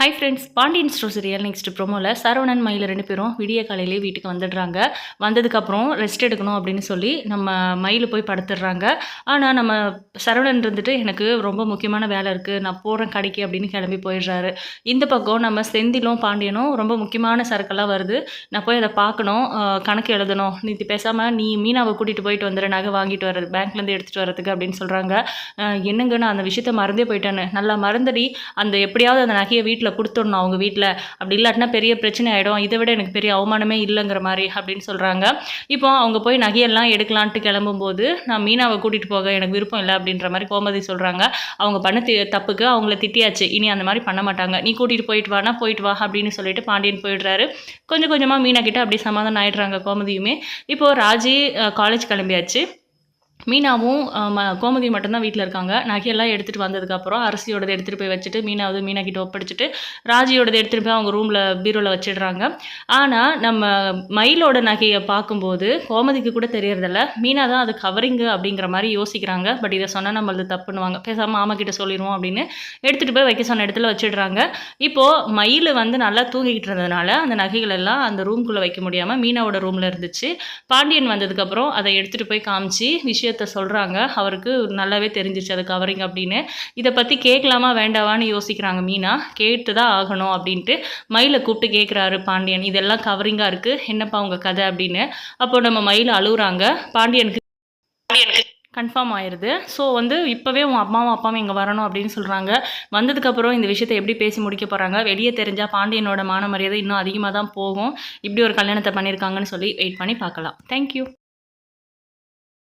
Hi friends Pandian stores serial next ப்ரோமோவில் Saravanan Mayil ரெண்டு பேரும் விடிய காலையிலே வீட்டுக்கு வந்துடுறாங்க. வந்ததுக்கப்புறம் ரெஸ்ட் எடுக்கணும் அப்படின்னு சொல்லி நம்ம மயில் போய் படுத்துடுறாங்க. ஆனால் நம்ம சரவணன் இருந்துட்டு எனக்கு ரொம்ப முக்கியமான வேலை இருக்குது நான் போகிறேன் கடைக்கு அப்படின்னு கிளம்பி போயிடுறாரு. இந்த பக்கம் நம்ம செந்திலும் பாண்டியனும் ரொம்ப முக்கியமான சரக்கெல்லாம் வருது. நான் போய் அதை பார்க்கணும். கணக்கு எழுதணும். நீ பேசாமல் நீ மீனாவை கூட்டிகிட்டு போயிட்டு வந்துடுற நகை வாங்கிட்டு வர்றது பேங்க்லேருந்து எடுத்துகிட்டு வரதுக்கு அப்படின்னு சொல்கிறாங்க என்னங்க நான் அந்த விஷயத்த மறந்தே போயிட்டேன்னு. நல்லா மறந்தடி. அந்த எப்படியாவது அந்த நகையை வீட்டில் கொடுத்துடணும். அவங்க வீட்டில் அப்படி இல்லாட்டினா பெரிய பிரச்சனை ஆகிடும் இதை விட எனக்கு பெரிய அவமானமே இல்லைங்கிற மாதிரி அப்படின்னு சொல்கிறாங்க இப்போ அவங்க போய் நகையெல்லாம் எடுக்கலான்ட்டு கிளம்பும்போது நான் மீனாவை கூட்டிகிட்டு போக எனக்கு விருப்பம் இல்லை அப்படின்ற மாதிரி கோமதி சொல்கிறாங்க அவங்க பண்ண தி தப்புக்கு அவங்கள திட்டியாச்சு. இனி அந்த மாதிரி பண்ண மாட்டாங்க. நீ கூட்டிகிட்டு போயிட்டு வானா போயிட்டு வா அப்படின்னு சொல்லிட்டு பாண்டியன் போயிடுறாரு. கொஞ்சம் கொஞ்சமாக மீனா கிட்ட அப்படியே சமாதானம் ஆயிடுறாங்க கோமதியுமே. இப்போது ராஜி காலேஜ் கிளம்பியாச்சு. மீனாவும் ம கோமதி மட்டும்தான் வீட்டில் இருக்காங்க. நகையெல்லாம் எடுத்துகிட்டு வந்ததுக்கப்புறம் அரிசியோடது எடுத்துகிட்டு போய் வச்சுட்டு மீனாவது மீனா கிட்ட ஒப்படைச்சிட்டு ராஜியோடது எடுத்துகிட்டு போய் அவங்க ரூமில் பீரோவில் வச்சிடுறாங்க. ஆனால் நம்ம மயிலோட நகையை பார்க்கும்போது கோமதிக்கு கூட தெரியறதில்ல. மீனா தான் அது கவரிங்கு அப்படிங்கிற மாதிரி யோசிக்கிறாங்க. பட் இதை சொன்னால் நம்மளது தப்புன்னுவாங்க. பேசாமல் மாமா கிட்ட சொல்லிடுவோம் அப்படின்னு எடுத்துகிட்டு போய் வைக்க சொன்ன இடத்துல வச்சிடுறாங்க. இப்போது மயில் வந்து நல்லா தூங்கிக்கிட்டு இருந்ததுனால அந்த நகைகள் எல்லாம் அந்த ரூம்குள்ளே வைக்க முடியாமல் மீனாவோட ரூமில் இருந்துச்சு. பாண்டியன் வந்ததுக்கப்புறம் அதை எடுத்துகிட்டு போய் காமிச்சு விஷயம் விஷயத்த சொல்கிறாங்க அவருக்கு நல்லாவே தெரிஞ்சிச்சு. அது கவரிங் அப்படின்னு. இதை பற்றி கேட்கலாமா வேண்டாவான்னு யோசிக்கிறாங்க மீனா. கேட்டு தான் ஆகணும் அப்படின்ட்டு மயிலை கூப்பிட்டு கேட்குறாரு பாண்டியன். இதெல்லாம் கவரிங்காக இருக்குது என்னப்பா உங்கள் கதை அப்படின்னு. அப்போ நம்ம மயில் அழுகுறாங்க பாண்டியனுக்கு பாண்டியனுக்கு கன்ஃபார்ம் ஆயிடுது ஸோ வந்து இப்போவே உன் அம்மாவும் அப்பாவும் இங்கே வரணும் அப்படின்னு சொல்கிறாங்க வந்ததுக்கப்புறம் இந்த விஷயத்தை எப்படி பேசி முடிக்க போகிறாங்க வெளியே தெரிஞ்சால் பாண்டியனோட மான மரியாதை இன்னும் அதிகமாக தான் போகும். இப்படி ஒரு கல்யாணத்தை பண்ணியிருக்காங்கன்னு சொல்லி வெயிட் பண்ணி பார்க்கலாம். தேங்க்யூ